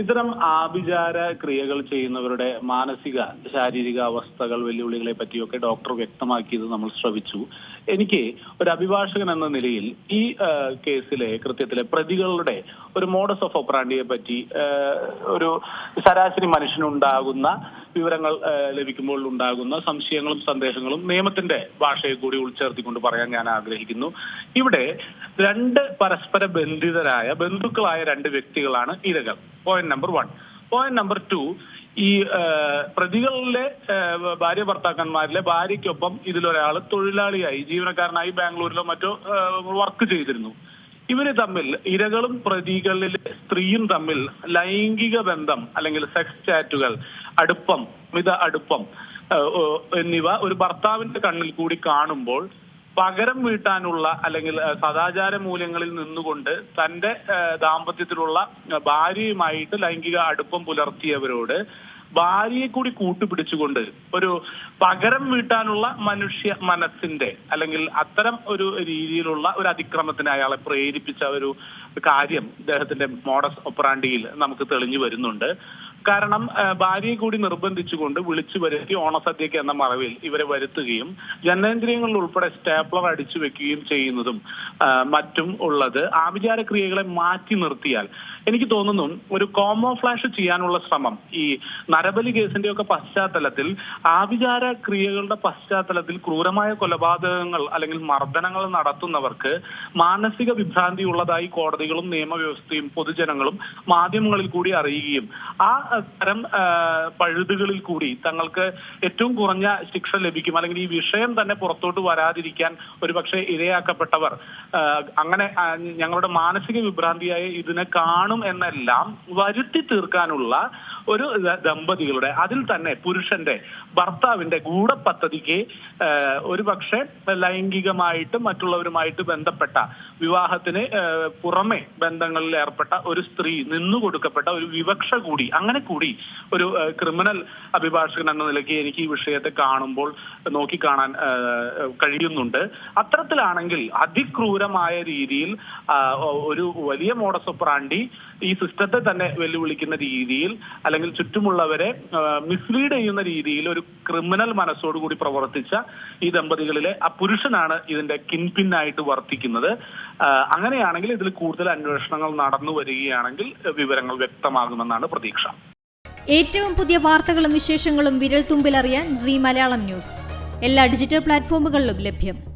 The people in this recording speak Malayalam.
ഇത്തരം ആഭിചാര ക്രിയകൾ ചെയ്യുന്നവരുടെ മാനസിക ശാരീരിക അവസ്ഥകൾ വെല്ലുവിളികളെ പറ്റിയൊക്കെ ഡോക്ടർ വ്യക്തമാക്കിയത് നമ്മൾ ശ്രവിച്ചു. എനിക്ക് ഒരു അഭിഭാഷകൻ എന്ന നിലയിൽ ഈ കേസിലെ കൃത്യത്തിലെ പ്രതികളുടെ ഒരു മോഡസ് ഓഫ് ഒപ്രാണ്ടിയെ പറ്റി ഒരു ശരാശരി മനുഷ്യനുണ്ടാകുന്ന വിവരങ്ങൾ ലഭിക്കുമ്പോൾ ഉണ്ടാകുന്ന സംശയങ്ങളും സന്ദേഹങ്ങളും നിയമത്തിന്റെ ഭാഷയെ കൂടി ഉൾച്ചേർത്തിക്കൊണ്ട് പറയാൻ ഞാൻ ആഗ്രഹിക്കുന്നു. ഇവിടെ രണ്ട് പരസ്പര ബന്ധിതരായ ബന്ധുക്കളായ രണ്ട് വ്യക്തികളാണ് ഇരകൾ. Point number one point number two ഈ പ്രതികളിലെ ഭാര്യ ഭർത്താക്കന്മാരിലെ ഭാര്യയ്ക്കൊപ്പം ഇതിലൊരാൾ തൊഴിലാളിയായി ജീവനക്കാരനായി ബാംഗ്ലൂരിലോ മറ്റോ വർക്ക് ചെയ്തിരുന്നു. ഇവർ തമ്മിൽ ഇരകളും പ്രതികളിലെ സ്ത്രീയും തമ്മിൽ ലൈംഗിക ബന്ധം അല്ലെങ്കിൽ സെക്സ് ചാറ്റുകൾ അടുപ്പം മിത അടുപ്പം എന്നിവ ഒരു ഭർത്താവിന്റെ കണ്ണിൽ കൂടി കാണുമ്പോൾ പകരം വീട്ടാനുള്ള അല്ലെങ്കിൽ സദാചാര മൂല്യങ്ങളിൽ നിന്നുകൊണ്ട് തന്റെ ദാമ്പത്യത്തിലുള്ള ഭാര്യയുമായിട്ട് ലൈംഗിക അടുപ്പം പുലർത്തിയവരോട് ഭാര്യയെ കൂടി കൂട്ടുപിടിച്ചുകൊണ്ട് ഒരു പകരം വീട്ടാനുള്ള മനുഷ്യ മനസ്സിന്റെ അല്ലെങ്കിൽ അത്തരം ഒരു രീതിയിലുള്ള ഒരു അതിക്രമത്തിന് അയാളെ പ്രേരിപ്പിച്ച ഒരു കാര്യം ഇദ്ദേഹത്തിന്റെ മോഡസ് ഒപ്രാണ്ടിയിൽ നമുക്ക് തെളിഞ്ഞു വരുന്നുണ്ട്. കാരണം ഭാര്യയെ കൂടി നിർബന്ധിച്ചുകൊണ്ട് വിളിച്ചു വരുത്തി ഓണസദ്യക്ക് എന്ന മറവിൽ ഇവരെ വരുത്തുകയും ജനേന്ദ്രിയങ്ങളിൽ ഉൾപ്പെടെ സ്റ്റാപ്ലർ അടിച്ചു വെക്കുകയും ചെയ്യുന്നതും മറ്റും ഉള്ളത് ആഭിചാര ക്രിയകളെ മാറ്റി നിർത്തിയാൽ എനിക്ക് തോന്നുന്നു ഒരു കോമോ ഫ്ലാഷ് ചെയ്യാനുള്ള ശ്രമം ഈ നരബലി കേസിന്റെ ഒക്കെ പശ്ചാത്തലത്തിൽ ആവിചാര ക്രിയകളുടെ പശ്ചാത്തലത്തിൽ ക്രൂരമായ കൊലപാതകങ്ങൾ അല്ലെങ്കിൽ മർദ്ദനങ്ങൾ നടത്തുന്നവർക്ക് മാനസിക വിഭ്രാന്തി ഉള്ളതായി കോടതികളും നിയമവ്യവസ്ഥയും പൊതുജനങ്ങളും മാധ്യമങ്ങളിൽ കൂടി അറിയുകയും ആ തരം പഴുതുകളിൽ കൂടി തങ്ങൾക്ക് ഏറ്റവും കുറഞ്ഞ ശിക്ഷ ലഭിക്കും. അല്ലെങ്കിൽ ഈ വിഷയം തന്നെ പുറത്തോട്ട് വരാതിരിക്കാൻ ഒരുപക്ഷെ ഇരയാക്കപ്പെട്ടവർ അങ്ങനെ ഞങ്ങളുടെ മാനസിക വിഭ്രാന്തിയായി ഇതിനെ കാണും എന്നെല്ലാം വരുത്തി തീർക്കാനുള്ള ഒരു ദമ്പതികളുടെ അതിൽ തന്നെ പുരുഷന്റെ ഭർത്താവിന്റെ ഗൂഢപദ്ധതിക്ക് ഒരു ഒരുപക്ഷെ ലൈംഗികമായിട്ട് മറ്റുള്ളവരുമായിട്ട് ബന്ധപ്പെട്ട വിവാഹത്തിന് പുറമെ ബന്ധങ്ങളിൽ ഏർപ്പെട്ട ഒരു സ്ത്രീ നിന്നു കൊടുക്കപ്പെട്ട ഒരു വിവക്ഷ കൂടി അങ്ങനെ കൂടി ഒരു ക്രിമിനൽ അഭിഭാഷകൻ എന്ന നിലയ്ക്ക് എനിക്ക് ഈ വിഷയത്തെ കാണുമ്പോൾ നോക്കിക്കാണാൻ കഴിയുന്നുണ്ട്. അത്തരത്തിലാണെങ്കിൽ അതിക്രൂരമായ രീതിയിൽ ഒരു വലിയ മോഡസ് ഒപ്രാണ്ടി ഈ സിസ്റ്റത്തെ തന്നെ വെല്ലുവിളിക്കുന്ന രീതിയിൽ അല്ലെങ്കിൽ ചുറ്റുമുള്ളവരെ മിസ്ലീഡ് ചെയ്യുന്ന രീതിയിൽ ഒരു ക്രിമിനൽ മനസ്സോടുകൂടി പ്രവർത്തിച്ച ഈ ദമ്പതികളിലെ ആ പുരുഷനാണ് ഇതിന്റെ കിൻപിന്നായിട്ട് വർത്തിക്കുന്നത്. അങ്ങനെയാണെങ്കിൽ ഇതിൽ കൂടുതൽ അന്വേഷണങ്ങൾ നടന്നു വരികയാണെങ്കിൽ വിവരങ്ങൾ വ്യക്തമാകുമെന്നാണ് പ്രതീക്ഷ. ഏറ്റവും പുതിയ വാർത്തകളും വിശേഷങ്ങളും വിരൽ തുമ്പിലറിയാൻ സി മലയാളം ന്യൂസ്. എല്ലാ ഡിജിറ്റൽ പ്ലാറ്റ്ഫോമുകളിലും ലഭ്യം.